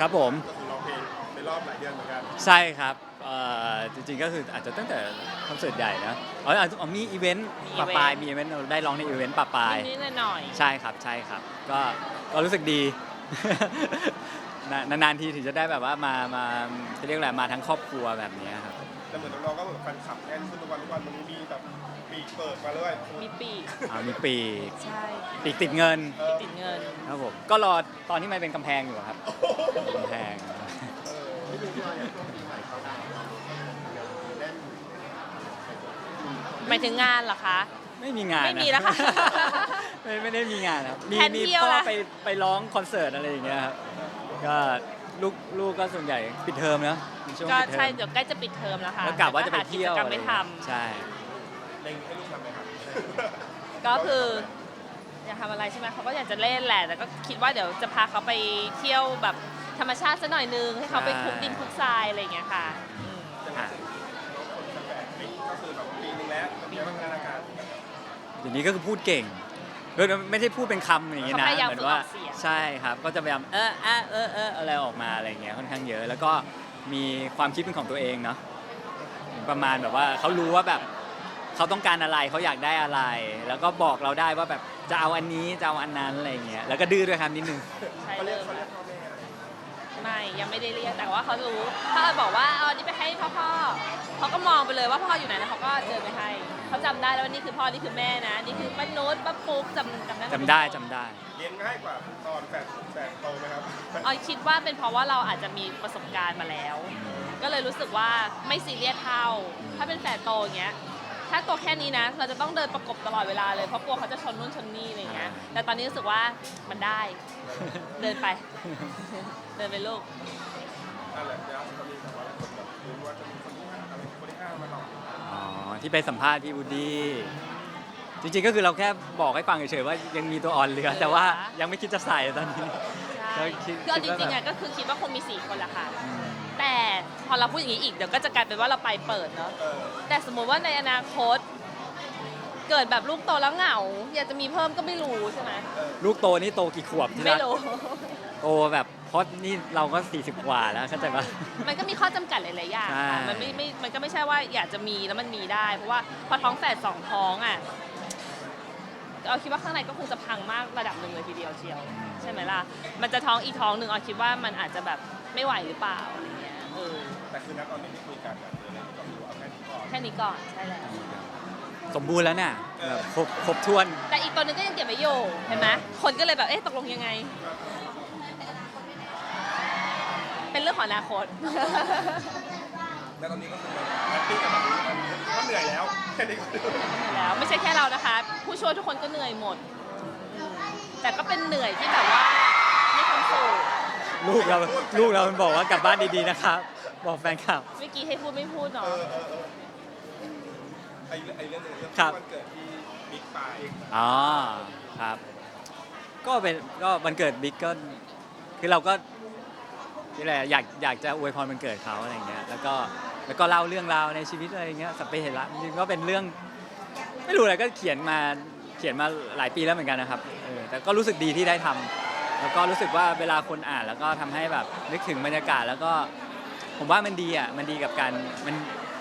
ครับผม ก็คือร้องเพลงในรอบหลายเดือนเหมือนกันใช่ครับเอ่อจริงๆก็คืออาจจะตั้งแต่คอนเสิร์ตใหญ่นะอ๋ออาจจะอ๋อมีอีเวนต์มีปะอีเวนต์ปลายมีอีเวนต์เราได้ร้องในอีเวนต์ปะปลายนิดๆหน่อยใช่ครับใช่ครับ ก็ก็รู้สึกดี นานๆทีถึงจะได้แบบว่ามามาจะเรียกอะไรมาทั้งครอบครัวแบบเนี้ยครับ แต่เหมือนน้องๆก็เหมือนแฟนคลับแน่นขึ้นทุกวันทุกวันวันนี้มีแบบปีกเปิดมาเรื่อยๆมีปีกอ่ามีปีกใช่ปีกติดเงินเออติดเงิน ครับผมก็รอตอนที่มันเป็นกำแพงอยู่ครับกำแพ หม่เขาได้แน่นหมายถึงงานเหรอคะ ไม่มีงานไม่นะมีแล้วค่ะไม่ไม่ได้มีงานครับมีแทนมีเที่ยวพ่อละไปไปร้องคอนเสิร์ตอะไรอย่างเงี้ยครับก็ลูกลูกก็ส่วนใหญ่ปิดเทอมเนอะเป็นช่วงก็ปิดเทอใช่มเดี๋ยวใกล้จะปิดเทอมแล้วค่ะแล้วกะว่าจะไปเที่ยวก็หากิจกรรมอะไรไม่อย่างทเงี้ยใช่ เล็งให้ลูกทำไหมครับำก็คือ อยากทำอะไรใช่ไหมเขาก็อยากจะเล่นแหละแต่ก็คิดว่าเดี๋ยวจะพาเขาไปเที่ยวแบบธรรมชาติสักหน่อยนึงให้เขาไปคลุกดินคลุกทรายอะไรอย่างเงี้ยค่ะอืมจะมาถึงน้องคนจะแปดปีก็คือแบบปีนึงแล้วเป็นยังไงบ้างพัฒนาการเดี๋ยวนี้ก็คือพูดเก่งโดยไม่ได้พูดเป็นคำอย่างเงี้ยเขานะพยายามเหมืฝึนกอว่าอกเสียงใช่ครับ ก็จะพยายามเออเออเออเอออะไรออกมาอะไรอย่างเงี้ยค่อนข้างเยอะ แล้วก็มีความคิดเป็นของตัวเองเนาะประมาณแบบว่าเขารู้ว่าแบบ เขาต้องการอะไรเขาอยากได้อะไร แล้วก็บอกเราได้ว่าแบบจะเอาอันนี้จะเอาอันนั้นอะไรอย่างเงี้ยแล้วก็ดื้อด้วยครับนิดนึง ใช่เขาเลเรียยกเขาเรียกพ่อแม่อะไรไม่ยังไม่ได้เรียกแต่ว่าเขารู้ถ้าบอกว่าเอาอันนี้ไปให้พ่อพ่อเขาก็มองไปเลยว่าพ่ออยู่ไหนแล้วเขาก็เดินไปให้เขาจำได้แล้วว่านี่คือพ่อนี่คือแม่นะนี่คือป้าโน้ตป้าปุ๊กจำจำได้หมจำได้ทุกคนจำได้ เรียนง่ายกว่าตอนแฝดแฝดโตไหมครับ ออยคิดว่าเป็นเพราะว่าเราอาจจะมีประสบการณ์มาแล้ว ก็เลยรู้สึกว่าไม่ซีเรียสเท่า ถ้าเป็นแฝดโตอย่างเงี้ย ถ้าตัวแค่นี้นะ เราจะต้องเดินประกบตลอดเวลาเลย เพราะกลัวเขาจะชนนู่นชนนี่อะไรเงี้ย แต่ตอนนี้รู้สึกว่ามันได้ เดินไป เดินไปลูก นั่นแหละเดี๋ยวจะมีแบบว่าคนแบบรู้ว่าจะมีคนที่ห้าอะไรคนที่ห้ามาหลอกอ๋อที่ไปสัมภาษณ์พี่บูดดี้จริงๆก็คือเราแค่บอกให้ฟังเฉยๆว่ายังมีตัวอ่อนเหลือ แต่ว่ายังไม่คิดจะใส่ตอนนี้ใช่ก็คิดก็จคิดว่าริงๆแบอะบก็คือคิดว่าคงมีสี่คนแหละค่ะ อืมแต่ พอเราพูดอย่างนี้อีกเดี๋ยวก็จะกลายเป็นว่าเราไปเปิดเนาะเออแต่สมมุติว่าในอนาคต เกิดแบบลูกโตแล้วเหงา อยากจะมีเพิ่มก็ไม่รู้ใช่ไหมลูกโตนี่โตกี่ขวบที่ไม่รักรู้ โตแบบเพราะนี่เราก็ 40 กว่าแล้วเข้าใจปะ มันก็มีข้อจำกัดหลาย ๆ อย่างค่ะ ใช่ มันไม่ไม่ มันก็ไม่ใช่ว่าอยากจะมีแล้วมันมีได้ เพราะว่าพอท้องแฝดสองท้องอะเอาคิดว่าข้างในก็คงจะพังมากระดับหนึ่งเลยทีเดียวเชียว ใช่ไหมล่ะ มันจะท้องอีกท้องหนึ่งเอาคิดว่ามันอาจจะแบบไม่ไหวหรือเปล่าอะไรเงี้ยเออ แต่คือณตอนนี้ที่คุยกันแบบเออเนี่ยก็คือเอาแค่นี้ก่อนแค่นี้ก่อนใช่แล้วสมบูรณ์แล้วเนี่ยแบบครบครบถ้วน แต่อีกตัวหนึงก็ยังเก็บไว้อยู่เห็นไหมคนก็เลยแบบเอ๊ะตกลงยังไง เป็นเรื่องของอนาคตแล้วตอนนี้ก็คือแฮปปี้กับแบบนี้ก็เหนื่อยแล้วแค่นี้ก็เหนื่อยแล้วไม่ใช่แค่เรานะคะ ผู้ช่วยทุกคนก็เหนื่อยหมดอืมแต่ก็เป็นเหนื่อยที่แบบว่ามีความสุขลูกเราลูกเรามันบอกว่ากลับบ้านดีๆนะครับ บอกแฟนคลับ เมื่อกี้ให้พูดไม่พูดเอเนาะอเออเออไอ้เรื่องไอ้เรื่องหนึงเรื่องครับ วันเกิดที่บิ๊กไปอ๋อครับ ก็เป็นก็วันเกิดบิ๊กก็คือเราก็ที่แหละอยากอยากจะอวยพรวันเกิดเขาอะไรอย่างเงี้ยแล้วก็แล้วก็เล่าเรื่องราวในชีวิตอะไรอย่างเงี้ยสัพเพเหระจริงๆก็เป็นเรื่อง ไม่รู้อะไรก็เขียนมาเขียนมาหลายปีแล้วเหมือนกันนะครับเออแต่ก็รู้สึกดีที่ได้ทำแล้วก็รู้สึกว่าเวลาคนอ่านแล้วก็ทำให้แบบนึกถึงบรรยากาศแล้วก็ ผมว่ามันดีอะมันดีกับการมัน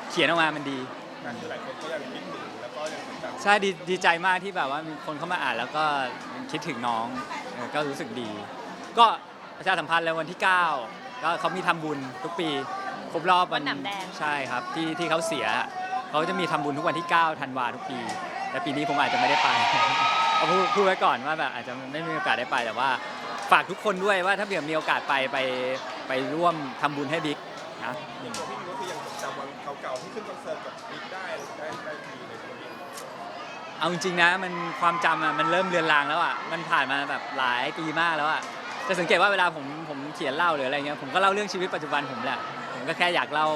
เขียนออกมามันดีแต่คือหลายคนก็ยังคิดถึงแล้วก็ยังจดจำใช่ดีดีใจมากที่แบบว่ามีคนเข้ามาอ่านแล้วก็คิดถึงน้องเออก็รู้สึกดี ก็ประชาสัมพันธ์เลยวันที่ 9 ก็เขามีทำบุญทุกปีครบรอบวันหนำแดง ใช่ครับที่ที่เขาเสียเขาจะมีทำบุญทุกวันที่9ธันวาทุกปี แต่ปีนี้ผมอาจจะไม่ได้ไป เอาพูดพูดไว้ก่อนว่าแบบอาจจะไม่มีโอกาสได้ไปแต่ว่า ฝากทุกคนด้วยว่าถ้าเผื่อมีโอกาสไปไปไปร่วมทำบุญให้บิ๊ก นะอย่างตัวพี่มิวก็คือยังจดจำวันเก่าๆที่ขึ้นคอนเสิร์ตกับบิ๊กได้ได้ได้ดีเลยตัวนี้เอาจริงๆนะมันความจำอะมันเริ่มเลือนลางแล้วอะมันผ่านมาแบบหลายปีมากแล้วอะจะสังเกตว่าเวลาผมผมเขียนเล่าหรืออะไรเงี้ยผมก็เล่าเรื่องชีวิตปัจจุบันผมแหละผมก็แค่อยากเล่า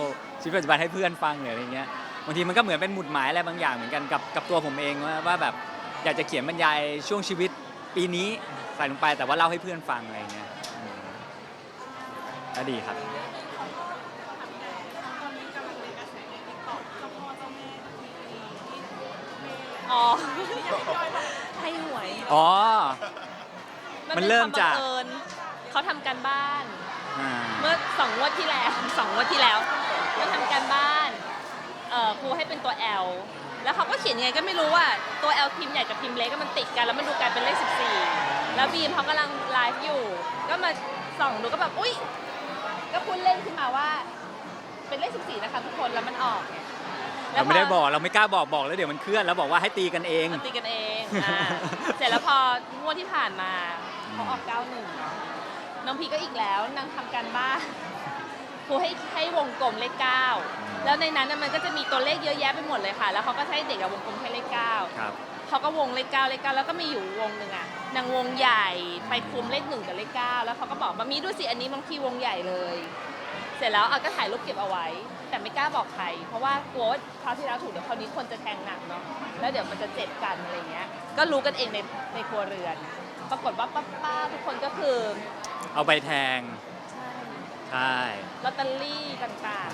ชีวิตปัจจุบันให้เพื่อนฟังหรืออะไรเงี้ยบางทีมันก็เหมือนเป็นหมุดหมายอะไรบางอย่างเหมือนกันกับกับตัวผมเองว่าว่าแบบอยากจะเขียนบรรยายช่วงชีวิตปีนี้ใส่ลงไปแต่ว่าเล่าให้เพื่อนฟังอะไรเงี้ยอืมก็ดีครับ อ๋อ ให้หวย อ๋อ มันมันเป็นเริ่คมวามจาบักงเอิญเขาทำการบ้าน อ่า เมื่อสองงวดที่แล้ว สองงวดที่แล้วก็ทำการบ้านเอ่อครูให้เป็นตัว L แล้วเขาก็เขียนยังไงก็ไม่รู้ว่าตัว L พิมพ์ใหญ่กับพิมพ์เล็กก็มันติดกันแล้วมันดูกลายเป็นเลข 14 แล้วบีมเขากำลังไลฟ์อยู่ ก็มาส่องดูก็แบบ อุ้ยก็พูดเล่นขึ้นมาว่า เป็นเลข 14 นะคะทุกคนแล้วมันออกไงแล้ เราวพไม่ได้บอกเราไม่กล้าบอกบอกแล้วเดี๋ยวมันเคลื่อนแล้วบอกว่าให้ตีกันเองมันตีกันเองอ่าเสร็จแล้วพองวดที่ผ่านมาเขาออก 91เนาะน้องพีก็อีกแล้วนางทำการบ้านครูให้ให้วงกลมเลขเก้าแล้วในนั้นน่ะมันก็จะมีตัวเลขเยอะแยะไปหมดเลยค่ะ แล้วเขาก็ให้เด็กอะวงกลมแค่เลขเก้าครับ เขาก็วงเลขเก้าเลขเก้าแล้วก็มีอยู่วงหนึ่งอะนางวงใหญ่ไปคุมเลขหนึ่งกับเลขเก้าแล้วเขาก็บอกมามีด้วยสิอันนี้บางทีวงใหญ่เลย เสร็จแล้วเอาก็ถ่ายรูปเก็บเอาไว้ แต่ไม่กล้าบอกใคร เพราะว่ากลัวว่าคราวที่แล้วถูกเดี๋ยวคราวนี้คนจะแทงหนักเนาะแล้วเดี๋ยวมันจะเจ็บกันอะไรเงี้ย ก็รู้กันเองในในครัวเรือน ปรากฏว่าป้าๆทุกคนก็คือเอาไปแทง ใช่ใช่ ลอตเตอรี่ต่าง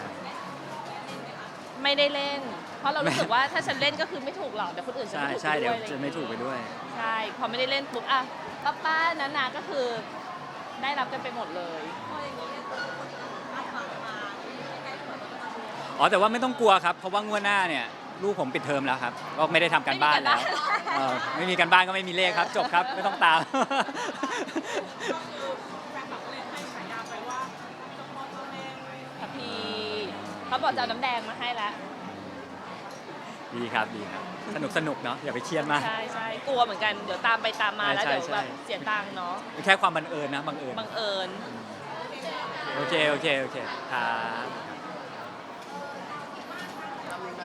ๆ ไม่ได้เล่น เพราะเรารู้สึกว่าถ้าฉันเล่นก็คือไม่ถูกหรอกเดี๋ยวคนอื่นจะใช่ไม่ถูกใช่ไปเดี๋ด้ยววยอะไรจะอย่างไม่เงี้ยถูกไปด้วย ใช่พอไม่ได้เล่นปุ๊บอะป้าป้าๆนานาก็คือได้รับกันไปหมดเลย อ๋อแต่ว่าไม่ต้องกลัวครับเพราะว่างวดหน้าเนี่ยลูกผมปิดเทอมแล้วครับก็ไม่ได้ทำการบ้านแล้วเออไม่มีการบ้านก็ไม่มีเลขครับจบครับไม่ต้องตามค่ะพี่เขาบอกจะเอาน้ำแดงมาให้แล้ว ดีครับดีครับ สนุกสนุกเนาะอย่าไปเครียดมาก ใช่ใช่กลัวเหมือนกัน เดี๋ยวตามไปตามมาแล้วใช่เดี๋ยวใช่ แบบเสียตังค์เนาะแค่ความบังเอิญนะบังเอิญบังเอิญ โอเคโอเคโอเคครับ